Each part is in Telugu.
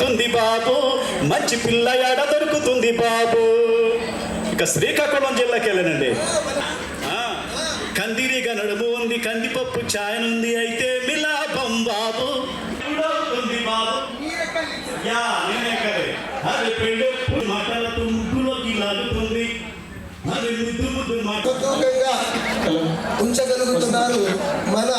దొరుకుతుంది బాబు. మంచి పిల్ల ఎడ దొరుకుతుంది బాబు. ఇక శ్రీకాకుళం జిల్లాకి వెళ్ళనండి. ఆ, కందిరిగా నడుము ఉంది కందిపప్పు ఛాయనుంది అయితే మిలాపం బాబు. ఉంది బాబు. యా నేనే కదే. అది పెళ్ళెప్పు మాటలతో ముగ్గులోకి లాగుతుంది ఉంచగలుగుతున్నారు మన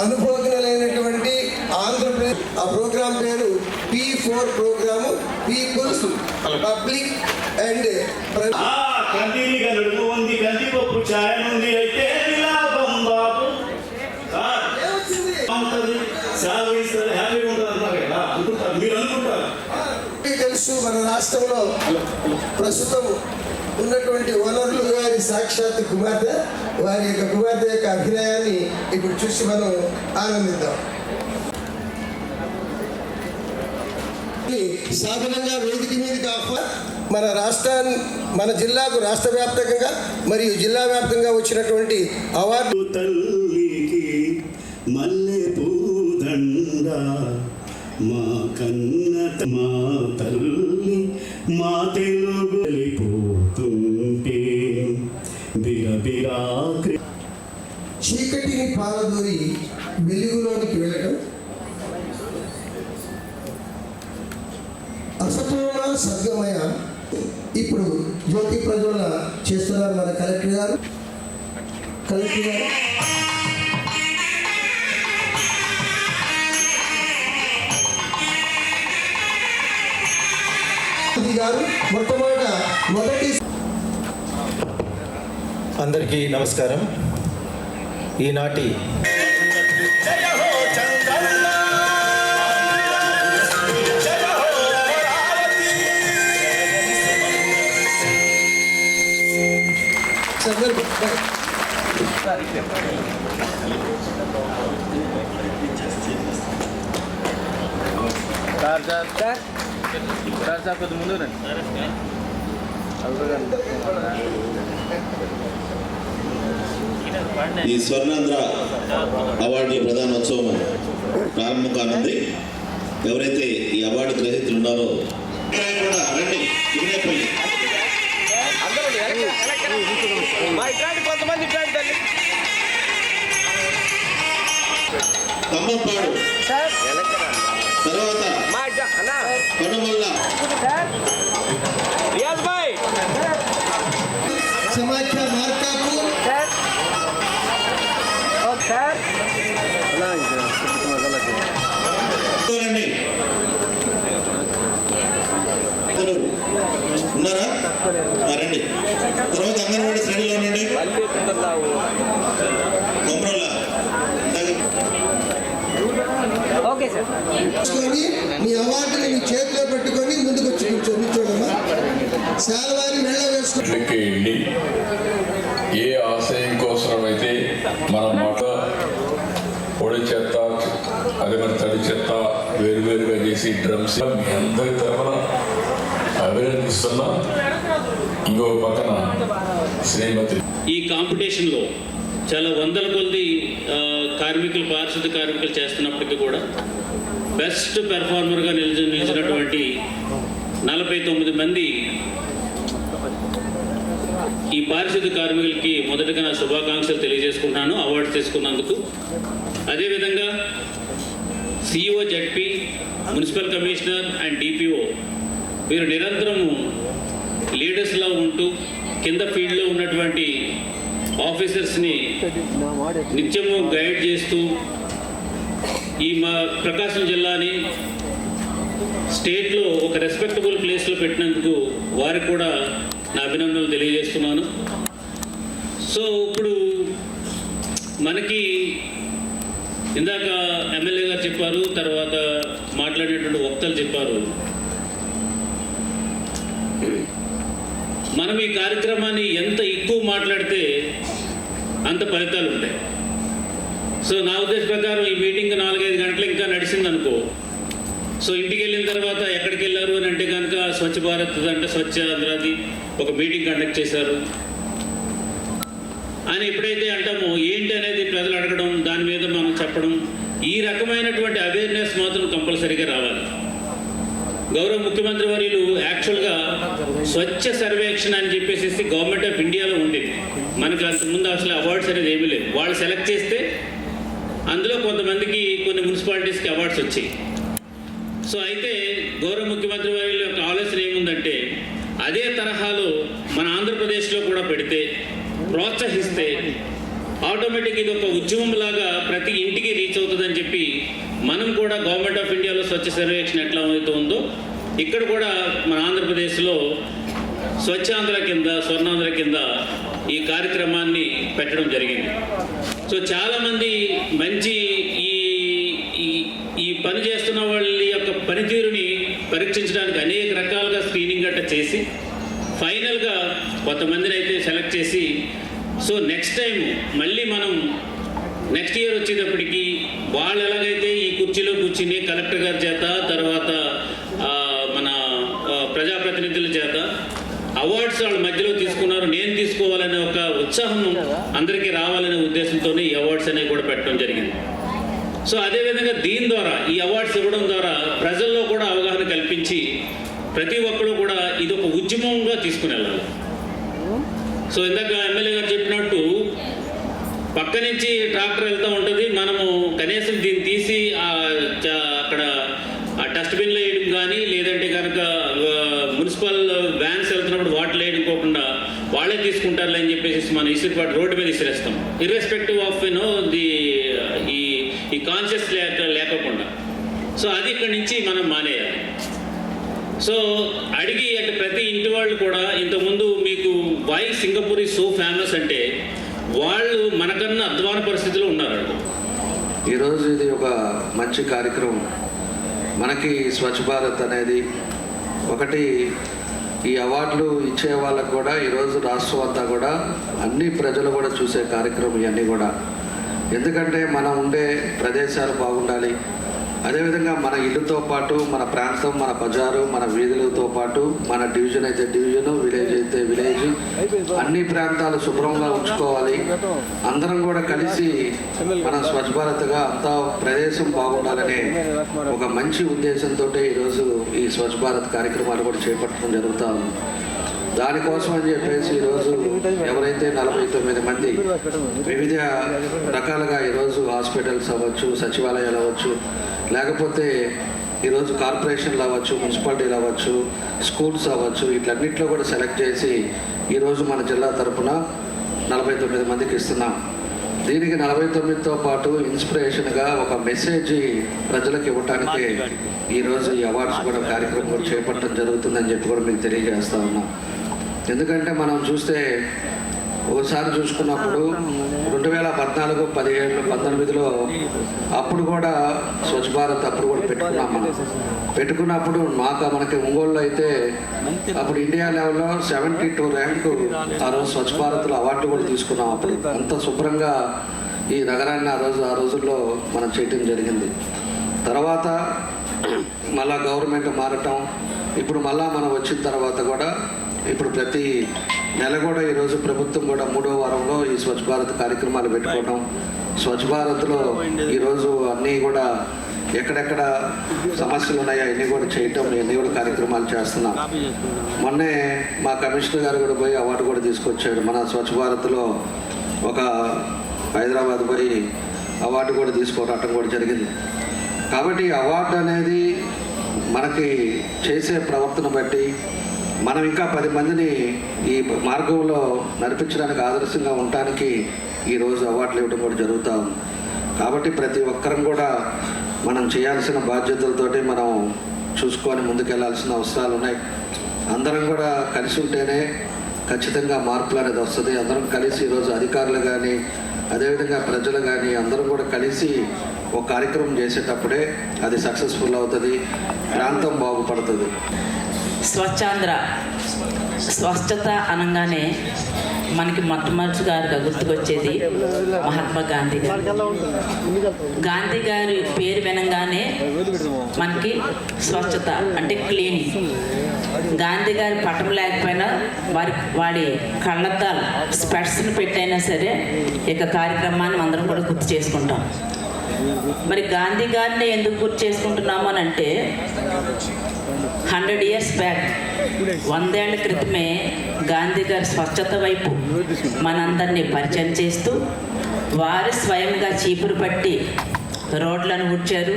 అనుభవజ్ఞులైనటువంటి ఆంధ్రప్రదేశ్ ఆ ప్రోగ్రాం పేరు four program peoples public and ఉంది కందిపప్పు ఛాయనుంది అయితే బాబు. హ్యాపీగా కదా అనుకుంటారు మీరు అనుకుంటారు. తెలుసు మన రాష్ట్రంలో ప్రస్తుతం ఉన్నటువంటి వనరులు గారి సాక్షాత్ కుమార్తె వారి యొక్క కుమార్తె యొక్క అభినయాన్ని ఇప్పుడు చూసి మనం ఆనందిద్దాం. సాధారణంగా వేదిక మీదకి మన రాష్ట్రాన్ని మన జిల్లాకు రాష్ట్ర వ్యాప్తంగా మరియు జిల్లా వ్యాప్తంగా వచ్చినటువంటి అవార్డు తల్లికి మల్లె పూదండ మా కన్నత మా తల్లి మా తెలుగు చీకటిని పారదోరి వెలుగులోనికి వెళ్ళటం అసతోమ సద్గమయ ఇప్పుడు జ్యోతి ప్రజ్వలన చేస్తున్నారు మన కలెక్టర్ గారు. కలెక్టర్ గారు. గారు మొట్టమొదట మొదటి అందరికీ నమస్కారం. ఈనాటి సందర్భం sir sir sir sir sir కొద్ది ముందు రండి ఈ స్వర్ణాంధ్ర అవార్డు ప్రధానోత్సవం ప్రారంభం కానుంది ఎవరైతే ఈ అవార్డు గ్రహీతలు ఉన్నారో కూడా రండి కొంతమంది ఇట్లాంటి తల్లి. ఖమ్మంపాడు సార్. తర్వాత మా ఇట్లా అన్న. కనుమల్ల. సార్. రియాజ్ భాయ్ సమాఖ్య మార్కాపూర్ ఉన్నారా? రండి. తర్వాత అంగన్వాడీ శ్రేణిలో ఉండండి. నీ అవార్డుని నీ చేతిలో పెట్టుకొని ముందుకు వచ్చి కూర్చో కూర్చోడమ్మా శాలవారి మెళ్ళ ఏ ఆశయం కోసమైతే మన మాట పొడి చెత్త అదే మరి తడి చెత్త వేరువేరుగా చేసి డ్రమ్స్ మీ అందరి తరఫున అభినందిస్తున్నా ఇంకో పక్కన శ్రీమతి. ఈ కాంపిటీషన్లో చాలా వందల కొద్ది కార్మికులు పారిశుద్ధ కార్మికులు చేస్తున్నప్పటికీ కూడా బెస్ట్ పెర్ఫార్మర్గా నిలిచి నిలిచినటువంటి నలభై తొమ్మిది మంది ఈ పారిశుద్ధ కార్మికులకి మొదటగా నా శుభాకాంక్షలు తెలియజేసుకుంటున్నాను అవార్డు తీసుకున్నందుకు. అదేవిధంగా CEO ZP municipal commissioner and DPO వీరు నిరంతరము లీడర్స్లో ఉంటూ కింద ఫీల్డ్లో ఉన్నటువంటి ఆఫీసర్స్ని నిత్యము గైడ్ చేస్తూ ఈ మా ప్రకాశం జిల్లాని స్టేట్లో ఒక రెస్పెక్టబుల్ ప్లేస్లో పెట్టినందుకు వారికి కూడా నా అభినందనలు తెలియజేస్తున్నాను. సో ఇప్పుడు మనకి ఇందాక ఎమ్మెల్యే గారు చెప్పారు తర్వాత మాట్లాడేటువంటి వక్తలు చెప్పారు. మనం ఈ కార్యక్రమాన్ని ఎంత ఎక్కువ మాట్లాడితే అంత ఫలితాలు ఉంటాయి. సో నా ఉద్దేశ ప్రకారం ఈ మీటింగ్ నాలుగైదు గంటలు ఇంకా నడిచింది అనుకో సో ఇంటికి వెళ్ళిన తర్వాత ఎక్కడికి వెళ్ళారు అని అంటే కనుక స్వచ్ఛ భారత్ అంటే స్వచ్ఛ ఆంధ్రాది ఒక మీటింగ్ కండక్ట్ చేశారు. అని ఎప్పుడైతే అంటామో ఏంటి అనేది ప్రజలు అడగడం దాని మీద మనం చెప్పడం ఈ రకమైనటువంటి అవేర్నెస్ మాత్రం కంపల్సరీగా రావాలి. గౌరవ ముఖ్యమంత్రి వర్యులు యాక్చువల్గా స్వచ్ఛ సర్వేక్షణ అని చెప్పేసి గవర్నమెంట్ ఆఫ్ ఇండియాలో ఉండేది. మనకి అంతకుముందు అసలు అవార్డ్స్ అనేది ఏమీ లేవు. వాళ్ళు సెలెక్ట్ చేస్తే అందులో కొంతమందికి కొన్ని మున్సిపాలిటీస్కి అవార్డ్స్ వచ్చాయి. సో అయితే గౌరవ ముఖ్యమంత్రి వారి యొక్క ఆలోచన ఏముందంటే అదే తరహాలో మన ఆంధ్రప్రదేశ్లో కూడా పెడితే ప్రోత్సహిస్తే ఆటోమేటిక్ ఇది ఒక ఉద్యమం లాగా ప్రతి ఇంటికి రీచ్ అవుతుందని చెప్పి మనం కూడా గవర్నమెంట్ ఆఫ్ ఇండియాలో స్వచ్ఛ సర్వేక్షణ ఎట్లా అవుతుందో ఇక్కడ కూడా మన ఆంధ్రప్రదేశ్లో స్వచ్ఛాంధ్ర కింద స్వర్ణాంధ్ర కింద ఈ కార్యక్రమాన్ని పెట్టడం జరిగింది. సో చాలామంది మంచి ఈ ఈ ఈ పని చేస్తున్న వాళ్ళ యొక్క పనితీరుని పరీక్షించడానికి అనేక రకాలుగా స్క్రీనింగ్ గట్ట చేసి ఫైనల్గా కొంతమందిని అయితే సెలెక్ట్ చేసి సో నెక్స్ట్ టైం మళ్ళీ మనం నెక్స్ట్ ఇయర్ వచ్చేటప్పటికి వాళ్ళు ఎలాగైతే ఈ కుర్చీలో కూర్చుని కలెక్టర్ గారి చేత తర్వాత ప్రజాప్రతినిధుల చేత అవార్డ్స్ వాళ్ళ మధ్యలో తీసుకున్నారు. నేను తీసుకోవాలనే ఒక ఉత్సాహం అందరికీ రావాలనే ఉద్దేశంతోనే ఈ అవార్డ్స్ అనేవి కూడా పెట్టడం జరిగింది. సో అదేవిధంగా దీని ద్వారా ఈ అవార్డ్స్ ఇవ్వడం ద్వారా ప్రజల్లో కూడా అవగాహన కల్పించి ప్రతి ఒక్కరు కూడా ఇది ఒక ఉద్యమంగా తీసుకుని వెళ్ళాలి. సో ఇందాక ఎమ్మెల్యే గారు చెప్పినట్టు పక్క నుంచి ట్రాక్టర్ వెళ్తూ ఉంటుంది. మనము కనీసం దీన్ని తీసి అక్కడ ఆ డస్ట్బిన్లో వేయడం కానీ లేదంటే కనుక మున్సిపల్ వ్యాన్స్ వెళ్తున్నప్పుడు వాటర్ లేనికోకుండా వాళ్ళే తీసుకుంటారులే అని చెప్పేసి మనం ఇసురుపాటు రోడ్డు మీద ఇసిరేస్తాం. Irrespective of you know the ఈ ఈ కాన్షియస్ లేక లేకుండా సో అది ఇక్కడి నుంచి మనం మానేయాలి. సో అడిగి అంటే ప్రతి ఇంటి వాళ్ళు కూడా ఇంతకుముందు మీకు వై సింగపూర్ ఈ సో ఫేమస్ అంటే వాళ్ళు మనకన్నా అధ్వాన పరిస్థితిలో ఉన్నారు ఈరోజు ఇది ఒక మంచి కార్యక్రమం. మనకి స్వచ్ఛ భారత్ అనేది ఒకటి ఈ అవార్డులు ఇచ్చే వాళ్ళకు కూడా ఈరోజు రాష్ట్రం అంతా కూడా అన్ని ప్రజలు కూడా చూసే కార్యక్రమం ఇవన్నీ కూడా. ఎందుకంటే మనం ఉండే ప్రదేశాలు బాగుండాలి అదేవిధంగా మన ఇల్లుతో పాటు మన ప్రాంతం మన బజారు మన వీధులతో పాటు మన డివిజన్ అయితే డివిజన్ విలేజ్ అయితే విలేజ్ అన్ని ప్రాంతాలు శుభ్రంగా ఉంచుకోవాలి. అందరం కూడా కలిసి మన స్వచ్ఛ భారత్గా అంతా ప్రదేశం బాగుండాలనే ఒక మంచి ఉద్దేశంతో ఈరోజు ఈ స్వచ్ఛ భారత్ కార్యక్రమాలు కూడా చేపట్టడం జరుగుతూ ఉంది. దానికోసం అని చెప్పేసి ఈరోజు ఎవరైతే నలభై తొమ్మిది మంది వివిధ రకాలుగా ఈరోజు హాస్పిటల్స్ అవ్వచ్చు సచివాలయాలు అవ్వచ్చు లేకపోతే ఈరోజు కార్పొరేషన్లు అవ్వచ్చు మున్సిపాలిటీలు అవ్వచ్చు స్కూల్స్ అవ్వచ్చు వీటన్నిటిలో కూడా సెలెక్ట్ చేసి ఈరోజు మన జిల్లా తరపున నలభై తొమ్మిది మందికి ఇస్తున్నాం. దీనికి నలభై తొమ్మిదితో పాటు ఇన్స్పిరేషన్గా ఒక మెసేజ్ ప్రజలకు ఇవ్వటానికి ఈరోజు ఈ అవార్డ్స్ కూడా కార్యక్రమం చేపట్టడం జరుగుతుందని చెప్పి కూడా మీకు తెలియజేస్తా ఉన్నాం. ఎందుకంటే మనం చూస్తే ఒకసారి చూసుకున్నప్పుడు రెండు వేల పద్నాలుగు పదిహేడు పంతొమ్మిదిలో అప్పుడు కూడా స్వచ్ఛ భారత్ అప్పుడు కూడా పెట్టుకున్నాం మనం. పెట్టుకున్నప్పుడు మాకు మనకి ఒంగోలులో అయితే అప్పుడు ఇండియా లెవెల్లో సెవెంటీ టూ ర్యాంకు ఆ రోజు స్వచ్ఛ భారత్లో అవార్డు కూడా తీసుకున్నాం అప్పుడు. అంత శుభ్రంగా ఈ నగరాన్ని ఆ రోజు ఆ రోజుల్లో మనం చేయటం జరిగింది. తర్వాత మళ్ళా గవర్నమెంట్ మారటం ఇప్పుడు మళ్ళా మనం వచ్చిన తర్వాత కూడా ఇప్పుడు ప్రతి నెల కూడా ఈరోజు ప్రభుత్వం కూడా మూడో వారంలో ఈ స్వచ్ఛ భారత్ కార్యక్రమాలు పెట్టుకోవడం స్వచ్ఛ భారత్లో ఈరోజు అన్నీ కూడా ఎక్కడెక్కడ సమస్యలు ఉన్నాయో అన్నీ కూడా చేయటం ఇవన్నీ కూడా కార్యక్రమాలు చేస్తున్నాం. మొన్నే మా కమిషనర్ గారు కూడా పోయి అవార్డు కూడా తీసుకొచ్చాడు. మన స్వచ్ఛ భారత్లో ఒక హైదరాబాద్ పోయి అవార్డు కూడా తీసుకురావటం కూడా జరిగింది. కాబట్టి అవార్డు అనేది మనకి చేసే ప్రవర్తన బట్టి మనం ఇంకా పది మందిని ఈ మార్గంలో నడిపించడానికి ఆదర్శంగా ఉండటానికి ఈరోజు అవార్డులు ఇవ్వడం కూడా జరుగుతూ ఉంది. కాబట్టి ప్రతి ఒక్కరం కూడా మనం చేయాల్సిన బాధ్యతలతోటి మనం చూసుకొని ముందుకెళ్ళాల్సిన అవసరాలు ఉన్నాయి. అందరం కూడా కలిసి ఉంటేనే ఖచ్చితంగా మార్పులు అనేది వస్తుంది. అందరం కలిసి ఈరోజు అధికారులు కానీ అదేవిధంగా ప్రజలు కానీ అందరం కూడా కలిసి ఒక కార్యక్రమం చేసేటప్పుడే అది సక్సెస్ఫుల్ అవుతుంది. ప్రాంతం బాగుపడుతుంది. స్వచ్ఛాంధ్ర స్వచ్ఛత అనగానే మనకి మొట్టమొదటిగా గుర్తుకొచ్చేది మహాత్మా గాంధీ గారు. గాంధీ గారి పేరు వినగానే మనకి స్వచ్ఛత అంటే క్లీన్ గాంధీ గారి పటం లేకపోయినా వారి వాడి కళ్ళద్దాలు స్పెట్స్ని పెట్టైనా సరే ఇక కార్యక్రమాన్ని అందరం కూడా గుర్తు చేసుకుంటాం. మరి గాంధీ గారిని ఎందుకు గుర్తు చేసుకుంటున్నాము అని అంటే హండ్రెడ్ ఇయర్స్ బ్యాక్ వందేళ్ళ క్రితమే గాంధీ గారి స్వచ్ఛత వైపు మనందరినీ పరిచయం చేస్తూ వారు స్వయంగా చీపురు పట్టి రోడ్లను ఉడ్చారు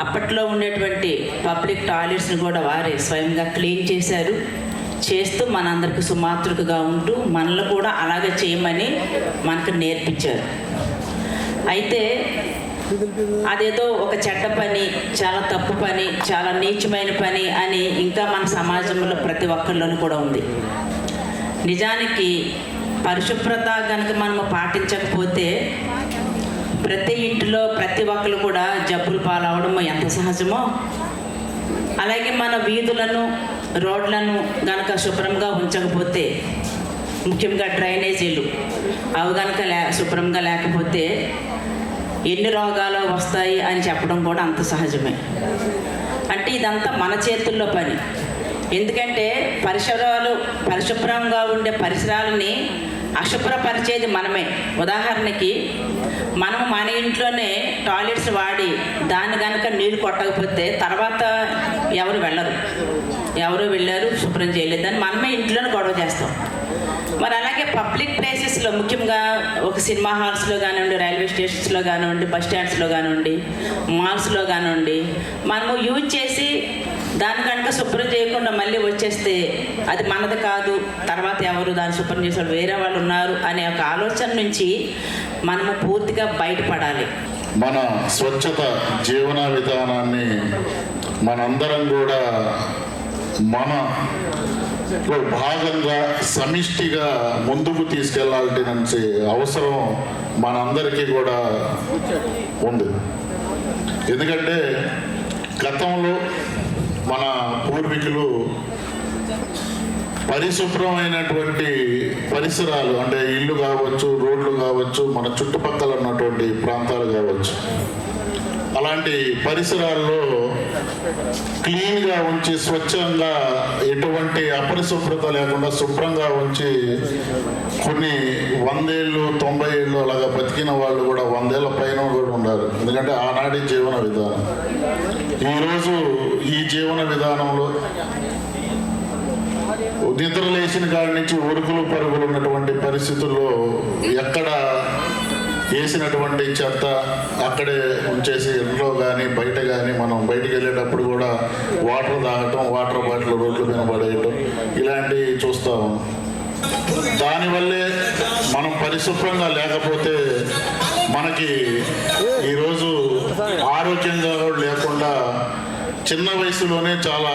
అప్పట్లో ఉండేటువంటి పబ్లిక్ టాయిలెట్స్ని కూడా వారే స్వయంగా క్లీన్ చేశారు. చేస్తూ మనందరికి సుమాతృకగా ఉంటూ మనల్ని కూడా అలాగే చేయమని మనకు నేర్పించారు. అయితే అదేదో ఒక చెడ్డ పని చాలా తప్పు పని చాలా నీచమైన పని అని ఇంకా మన సమాజంలో ప్రతి ఒక్కరిలోనూ కూడా ఉంది. నిజానికి పరిశుభ్రత కనుక మనము పాటించకపోతే ప్రతి ఇంటిలో ప్రతి ఒక్కరు కూడా జబ్బులు పాలవడం ఎంత సహజమో? అలాగే మన వీధులను రోడ్లను గనక శుభ్రంగా ఉంచకపోతే ముఖ్యంగా డ్రైనేజీలు అవి గనక లే శుభ్రంగా లేకపోతే ఎన్ని రోగాలు వస్తాయి అని చెప్పడం కూడా అంత సహజమే. అంటే ఇదంతా మన చేతుల్లో పని. ఎందుకంటే పరిసరాలు పరిశుభ్రంగా ఉండే పరిసరాలని అశుభ్రపరిచేది మనమే. ఉదాహరణకి మనం మన ఇంట్లోనే టాయిలెట్స్ వాడి దాన్ని కనుక నీళ్ళు కొట్టకపోతే తర్వాత ఎవరు వెళ్ళరు. ఎవరు వెళ్ళారు శుభ్రం చేయలేదు మనమే ఇంట్లోనే గొడవ చేస్తాం. మరి అలాగే పబ్లిక్ ప్లేసెస్లో ముఖ్యంగా ఒక సినిమా హాల్స్లో కానివ్వండి రైల్వే స్టేషన్స్లో కానివ్వండి బస్ స్టాండ్స్లో కానివ్వండి మాల్స్లో కానివ్వండి మనము యూజ్ చేసి దాని కనుక శుభ్రం చేయకుండా మళ్ళీ వచ్చేస్తే అది మనది కాదు తర్వాత ఎవరు దాన్ని శుభ్రం చేసేవాళ్ళు వేరే వాళ్ళు ఉన్నారు అనే ఒక ఆలోచన నుంచి మనము పూర్తిగా బయటపడాలి. మన స్వచ్ఛత జీవన విధానాన్ని మనందరం కూడా మన భాగంగా సమిష్టిగా ముందుకు తీసుకెళ్ళాల్సిన అవసరం మనందరికీ కూడా ఉంది. ఎందుకంటే గతంలో మన పూర్వీకులు పరిశుభ్రమైనటువంటి పరిసరాలు అంటే ఇల్లు కావచ్చు రోడ్లు కావచ్చు మన చుట్టుపక్కల ఉన్నటువంటి ప్రాంతాలు కావచ్చు అలాంటి పరిసరాల్లో క్లీన్గా ఉంచి స్వచ్ఛంగా ఎటువంటి అపరిశుభ్రత లేకుండా శుభ్రంగా ఉంచి కొన్ని వందేళ్ళు తొంభై ఏళ్ళు అలాగా బతికిన వాళ్ళు కూడా వందేళ్ళ పైన కూడా ఉన్నారు ఎందుకంటే ఆనాటి జీవన విధానం. ఈరోజు ఈ జీవన విధానంలో నిద్ర లేచిన కాడి నుంచి ఉరుకులు పరుగులు ఉన్నటువంటి పరిస్థితుల్లో ఎక్కడ వేసినటువంటి చెత్త అక్కడే ఉంచేసి ఇంట్లో కానీ బయట కానీ మనం బయటికి వెళ్ళేటప్పుడు కూడా వాటర్ తాగటం వాటర్ బాటిల్ రోడ్ల మీద పడేయటం ఇలాంటివి చూస్తాము దానివల్లే మనం పరిశుభ్రంగా లేకపోతే మనకి ఈరోజు ఆరోగ్యంగా లేకుండా చిన్న వయసులోనే చాలా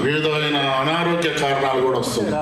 వివిధమైన అనారోగ్య కారణాలు కూడా వస్తుంది